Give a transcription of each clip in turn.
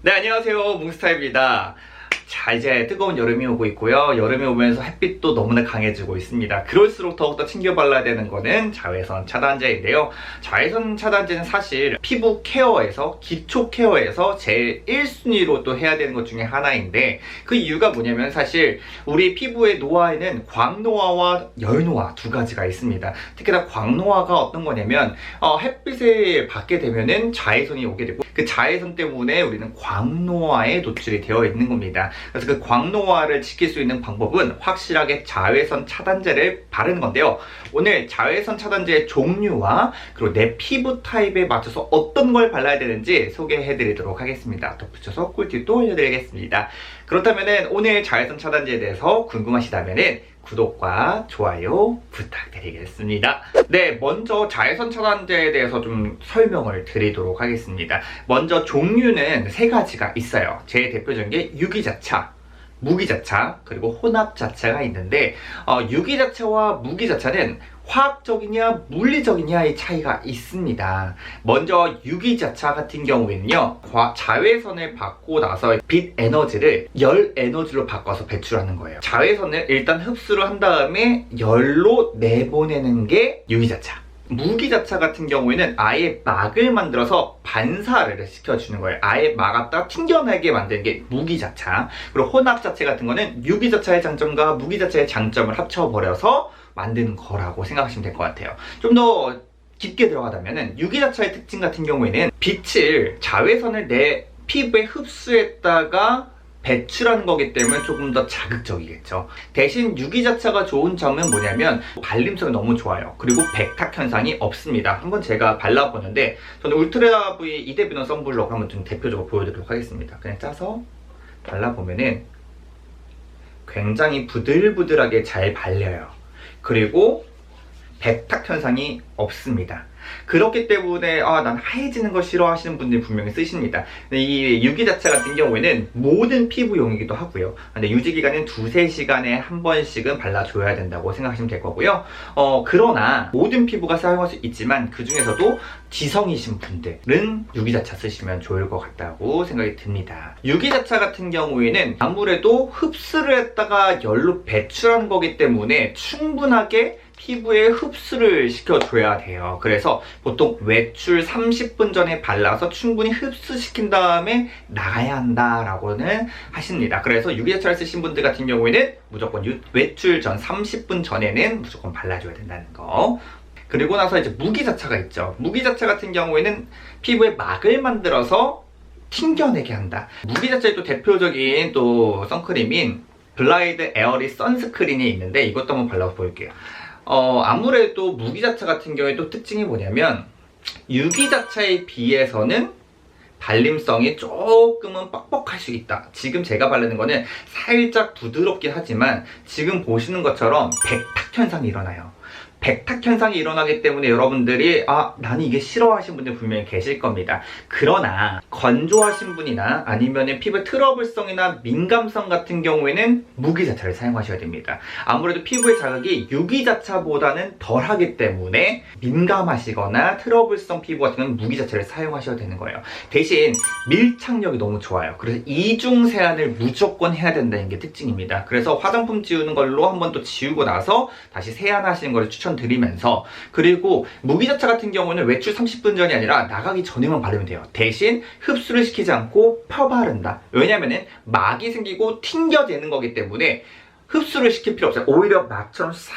네, 안녕하세요. 뭉스타입니다. 자, 이제 뜨거운 여름이 오고 있고요. 여름이 오면서 햇빛도 너무나 강해지고 있습니다. 그럴수록 더욱더 챙겨 발라야 되는 거는 자외선 차단제인데요. 자외선 차단제는 사실 피부 케어에서, 기초 케어에서 제일 1순위로 또 해야 되는 것 중에 하나인데 그 이유가 뭐냐면 사실 우리 피부의 노화에는 광노화와 열노화 두 가지가 있습니다. 특히나 광노화가 어떤 거냐면 어, 햇빛에 받게 되면은 자외선이 오게 되고 그 자외선 때문에 우리는 광노화에 노출이 되어 있는 겁니다. 그래서 그 광노화를 지킬 수 있는 방법은 확실하게 자외선 차단제를 바르는 건데요. 오늘 자외선 차단제의 종류와 그리고 내 피부 타입에 맞춰서 어떤 걸 발라야 되는지 소개해 드리도록 하겠습니다. 덧붙여서 꿀팁도 알려드리겠습니다. 그렇다면 오늘 자외선 차단제에 대해서 궁금하시다면 구독과 좋아요 부탁드리겠습니다. 네, 먼저 자외선 차단제에 대해서 좀 설명을 드리도록 하겠습니다. 먼저 종류는 세 가지가 있어요. 제일 대표적인 게 유기자차, 무기자차, 그리고 혼합자차가 있는데 어, 유기자차와 무기자차는 화학적이냐 물리적이냐의 차이가 있습니다. 먼저 유기자차 같은 경우에는요, 과- 자외선을 받고 나서 빛 에너지를 열 에너지로 바꿔서 배출하는 거예요. 자외선을 일단 흡수를 한 다음에 열로 내보내는 게 유기자차. 무기자차 같은 경우에는 아예 막을 만들어서 반사를 시켜주는 거예요. 아예 막았다 튕겨나게 만드는 게 무기자차. 그리고 혼합자체 같은 거는 유기자차의 장점과 무기자차의 장점을 합쳐버려서 만드는 거라고 생각하시면 될 것 같아요. 좀더 깊게 들어가자면은 유기자차의 특징 같은 경우에는 빛을 자외선을 내 피부에 흡수했다가 배출하는 거기 때문에 조금 더 자극적이겠죠. 대신 유기자차가 좋은 점은 뭐냐면 발림성이 너무 좋아요. 그리고 백탁 현상이 없습니다. 한번 제가 발라보는데 저는 울트라 V 이데비노 선블록 한번 좀 대표적으로 보여드리도록 하겠습니다. 그냥 짜서 발라보면은 굉장히 부들부들하게 잘 발려요. 그리고 백탁 현상이 없습니다. 그렇기 때문에 아, 난 하얘지는 거 싫어하시는 분들이 분명히 쓰십니다. 이 유기자차 같은 경우에는 모든 피부용이기도 하고요. 근데 유지 기간은 두세 시간에 한 번씩은 발라줘야 된다고 생각하시면 될 거고요. 어, 그러나 모든 피부가 사용할 수 있지만 그 중에서도 지성이신 분들은 유기자차 쓰시면 좋을 것 같다고 생각이 듭니다. 유기자차 같은 경우에는 아무래도 흡수를 했다가 열로 배출한 거기 때문에 충분하게 피부에 흡수를 시켜줘야 돼요. 그래서 보통 외출 30분 전에 발라서 충분히 흡수시킨 다음에 나가야 한다라고는 하십니다. 그래서 유기자차를 쓰신 분들 같은 경우에는 무조건 유- 외출 전 30분 전에는 무조건 발라줘야 된다는 거. 그리고 나서 이제 무기자차가 있죠. 무기자차 같은 경우에는 피부에 막을 만들어서 튕겨내게 한다. 무기자차의 또 대표적인 또 선크림인 블라이드 에어리 선스크린이 있는데 이것도 한번 발라볼게요. 어, 아무래도 무기자차 같은 경우에 또 특징이 뭐냐면 유기자차에 비해서는 발림성이 조금은 뻑뻑할 수 있다. 지금 제가 바르는 거는 살짝 부드럽긴 하지만 지금 보시는 것처럼 백탁 현상이 일어나요. 백탁 현상이 일어나기 때문에 여러분들이 아 나는 이게 싫어하시는 분들 분명히 계실 겁니다. 그러나 건조하신 분이나 아니면 피부 트러블성이나 민감성 같은 경우에는 무기자차를 사용하셔야 됩니다. 아무래도 피부의 자극이 유기자차보다는 덜하기 때문에 민감하시거나 트러블성 피부 같은 경우는 무기자차를 사용하셔야 되는 거예요. 대신 밀착력이 너무 좋아요. 그래서 이중 세안을 무조건 해야 된다는 게 특징입니다. 그래서 화장품 지우는 걸로 한번 또 지우고 나서 다시 세안하시는 걸 추천 드리면서 그리고 무기자차 같은 경우는 외출 30분 전이 아니라 나가기 전에만 바르면 돼요. 대신 흡수를 시키지 않고 펴바른다. 왜냐면은 막이 생기고 튕겨지는 거기 때문에 흡수를 시킬 필요 없어요. 오히려 막처럼 싹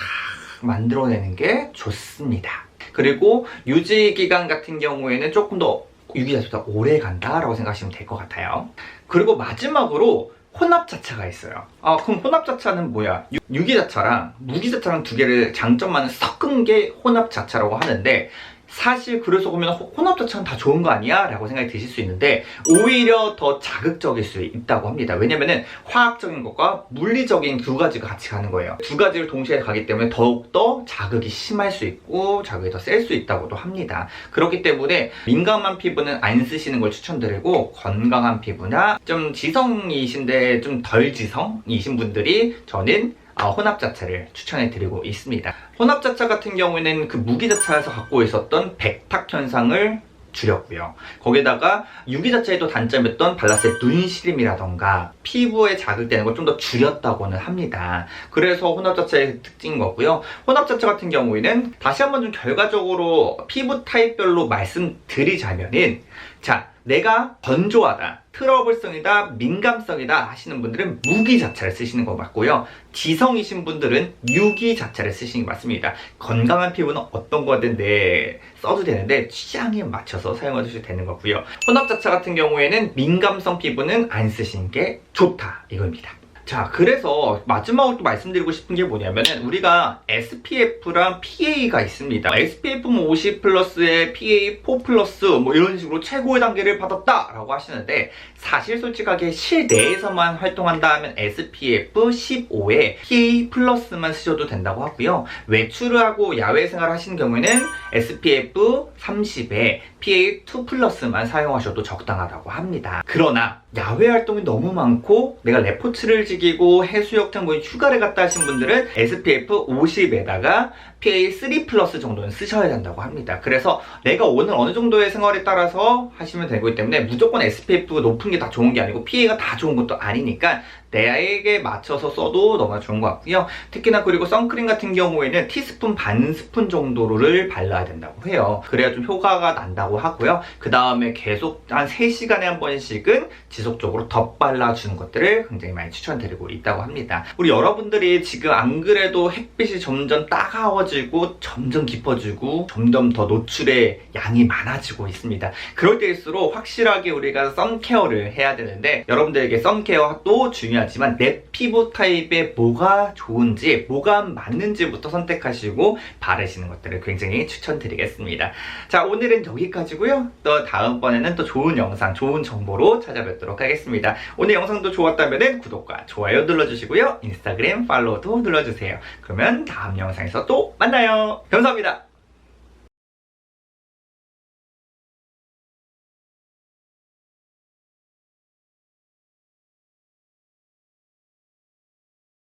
만들어내는 게 좋습니다. 그리고 유지 기간 같은 경우에는 조금 더 유기자차보다 오래 간다라고 생각하시면 될 것 같아요. 그리고 마지막으로 혼합자차가 있어요. 아, 그럼 혼합자차는 뭐야? 유- 유기자차랑 무기자차랑 두 개를 장점만 섞은 게 혼합자차라고 하는데 사실 그래서 보면 호- 혼합자차는 다 좋은 거 아니야? 라고 생각이 드실 수 있는데 오히려 더 자극적일 수 있다고 합니다. 왜냐면은 화학적인 것과 물리적인 두 가지가 같이 가는 거예요. 두 가지를 동시에 가기 때문에 더욱더 자극이 심할 수 있고 자극이 더 셀 수 있다고도 합니다. 그렇기 때문에 민감한 피부는 안 쓰시는 걸 추천드리고 건강한 피부나 좀 지성이신데 좀 덜 지성이신 분들이 저는 어, 혼합 자차를 추천해 드리고 있습니다. 혼합 자차 같은 경우에는 그 무기 자차에서 갖고 있었던 백탁 현상을 줄였고요. 거기다가 유기 자체의 또 단점이었던 때 눈시림이라던가 피부에 자극되는 걸 좀 더 줄였다고는 합니다. 그래서 혼합 자체의 특징인 거고요. 혼합 자체 같은 경우에는 다시 한번 좀 결과적으로 피부 타입별로 말씀드리자면은 자 내가 건조하다, 트러블성이다, 민감성이다 하시는 분들은 무기 자체를 쓰시는 거 맞고요. 지성이신 분들은 유기 자체를 쓰시는 게 맞습니다. 건강한 피부는 어떤 거든 내 써도 되는데 취향에 맞춰서 사용해 주셔도 되는 거고요. 혼합 자체 같은 경우에는 민감성 피부는 안 쓰시는 게 좋다 이겁니다. 자, 그래서 마지막으로 또 말씀드리고 싶은 게 뭐냐면은 우리가 SPF랑 PA가 있습니다. SPF는 50 플러스에 PA 4 플러스 뭐 이런 식으로 최고의 단계를 받았다 라고 하시는데 사실 솔직하게 실내에서만 활동한다 하면 SPF 15에 PA 플러스만 쓰셔도 된다고 하고요. 외출을 하고 야외 생활을 하시는 경우에는 SPF 30에 PA 2 플러스만 사용하셔도 적당하다고 합니다. 그러나 야외 활동이 너무 많고 내가 레포츠를 지기 고 해수욕장 뭐 휴가를 갔다 하신 분들은 SPF 50에다가 PA 3 플러스 정도는 쓰셔야 된다고 합니다. 그래서 내가 오늘 어느 정도의 생활에 따라서 하시면 되기 때문에 무조건 SPF가 높은 게 다 좋은 게 아니고 PA가 다 좋은 것도 아니니까 내에게 맞춰서 써도 너무나 좋은 것 같고요. 특히나 그리고 선크림 같은 경우에는 티스푼 반 스푼 정도를 발라야 된다고 해요. 그래야 좀 효과가 난다고 하고요. 그 다음에 계속 한 3시간에 한 번씩은 지속적으로 덧발라주는 것들을 굉장히 많이 추천드리고 있다고 합니다. 우리 여러분들이 지금 안 그래도 햇빛이 점점 따가워지 고 점점 깊어지고 점점 더 노출의 양이 많아지고 있습니다. 그럴 때일수록 확실하게 우리가 선케어를 해야 되는데 여러분들에게 선케어도 중요하지만 내 피부 타입에 뭐가 좋은지 뭐가 맞는지부터 선택하시고 바르시는 것들을 굉장히 추천드리겠습니다. 자 오늘은 여기까지고요. 또 다음번에는 또 좋은 영상, 좋은 정보로 찾아뵙도록 하겠습니다. 오늘 영상도 좋았다면 구독과 좋아요 눌러주시고요. 인스타그램 팔로우도 눌러주세요. 그러면 다음 영상에서 또 만나요. 감사합니다.